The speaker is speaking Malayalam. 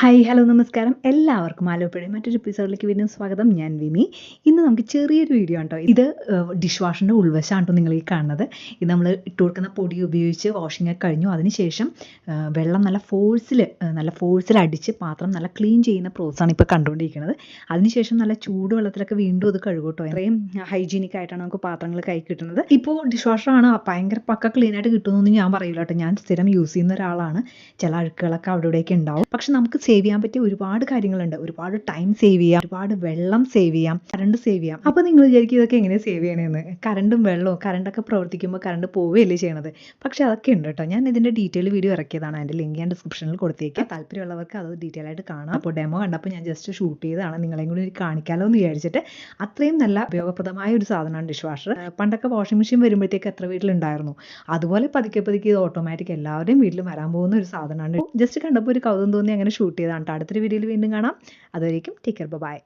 ഹായ് ഹലോ നമസ്കാരം. എല്ലാവർക്കും ആലോപ്പഴയും മറ്റൊരു എപ്പിസോഡിലേക്ക് വീണ്ടും സ്വാഗതം. ഞാൻ വിമി. ഇന്ന് നമുക്ക് ചെറിയൊരു വീഡിയോ ഉണ്ടോ ഇത് ഡിഷ് വാഷിന്റെ ഉൾവശമാണ് കേട്ടോ നിങ്ങൾ ഈ കാണുന്നത്. ഇത് നമ്മൾ ഇട്ട് കൊടുക്കുന്ന പൊടി ഉപയോഗിച്ച് വാഷിംഗ് ഒക്കെ കഴിഞ്ഞു. അതിനുശേഷം വെള്ളം നല്ല ഫോഴ്സിൽ നല്ല ഫോഴ്സിൽ അടിച്ച് പാത്രം നല്ല ക്ലീൻ ചെയ്യുന്ന പ്രോസസ്സാണ് ഇപ്പോൾ കണ്ടുകൊണ്ടിരിക്കുന്നത്. അതിനുശേഷം നല്ല ചൂട് വെള്ളത്തിലൊക്കെ വീണ്ടും അത് കഴുകൂട്ടോ കേട്ടോ അത്രയും ഹൈജീനിക് ആയിട്ടാണ് നമുക്ക് പാത്രങ്ങൾ കൈ കിട്ടുന്നത്. ഇപ്പോൾ ഡിഷ് വാഷറാണ് ഭയങ്കര പക്ക ക്ലീൻ ആയിട്ട് കിട്ടുമെന്നൊന്നും ഞാൻ പറയില്ല കേട്ടോ ഞാൻ സ്ഥിരം യൂസ് ചെയ്യുന്ന ഒരാളാണ്. ചില അഴുക്കുകളൊക്കെ അവിടെ ഇവിടെയൊക്കെ ഉണ്ടാവും. പക്ഷെ നമുക്ക് സേവ് ചെയ്യാൻ പറ്റിയ ഒരുപാട് കാര്യങ്ങളുണ്ട്. ഒരുപാട് ടൈം സേവ് ചെയ്യാം. ഒരുപാട് വെള്ളം സേവ് ചെയ്യാം. കറണ്ട് സേവ് ചെയ്യാം. അപ്പോൾ നിങ്ങൾ വിചാരിക്കും ഇതൊക്കെ എങ്ങനെ സേവ് ചെയ്യണമെന്ന് കറണ്ടും വെള്ളവും കറണ്ടൊക്കെ പ്രവർത്തിക്കുമ്പോൾ കറണ്ട് പോവുകയല്ലേ ചെയ്യണത്. പക്ഷെ അതൊക്കെ ഉണ്ട് കേട്ടോ. ഞാൻ ഇതിന്റെ ഡീറ്റെയിൽ വീഡിയോ ഇറക്കിയതാണ്. അതിന്റെ ലിങ്ക് ഞാൻ ഡിസ്ക്രിപ്ഷനിൽ കൊടുത്തേക്കാം. താല്പര്യമുള്ളവർക്ക് അത് ഡീറ്റെയിൽ ആയിട്ട് കാണാം. അപ്പോൾ ഡെമോ കണ്ടപ്പോൾ ഞാൻ ജസ്റ്റ് ഷൂട്ട് ചെയ്തതാണ്. നിങ്ങളെയും കൂടി കാണിക്കാമല്ലോ എന്ന് വിചാരിച്ചിട്ട്. അത്രയും നല്ല ഉപയോഗപ്രദമായ ഒരു സാധനമാണ് ഡിഷ് വാഷർ പണ്ടൊക്കെ വാഷിംഗ് മെഷീൻ വരുമ്പോഴത്തേക്ക് എത്ര വീട്ടിലുണ്ടായിരുന്നു? അതുപോലെ പതുക്കെ പതുക്കെ ഇത് ഓട്ടോമാറ്റിക് എല്ലാവരുടെയും വീട്ടിൽ വരാൻ പോകുന്ന ഒരു സാധനമാണ്. ജസ്റ്റ് കണ്ടപ്പോൾ ഒരു കൗതുകം തോന്നി. അങ്ങനെ ഷൂട്ട് ചെയ്തതാണ് കേട്ടോ അടുത്തൊരു വീഡിയോയിൽ വീണ്ടും കാണാം. അതുവരേക്കും ടേക്ക് കെയർ ബൈ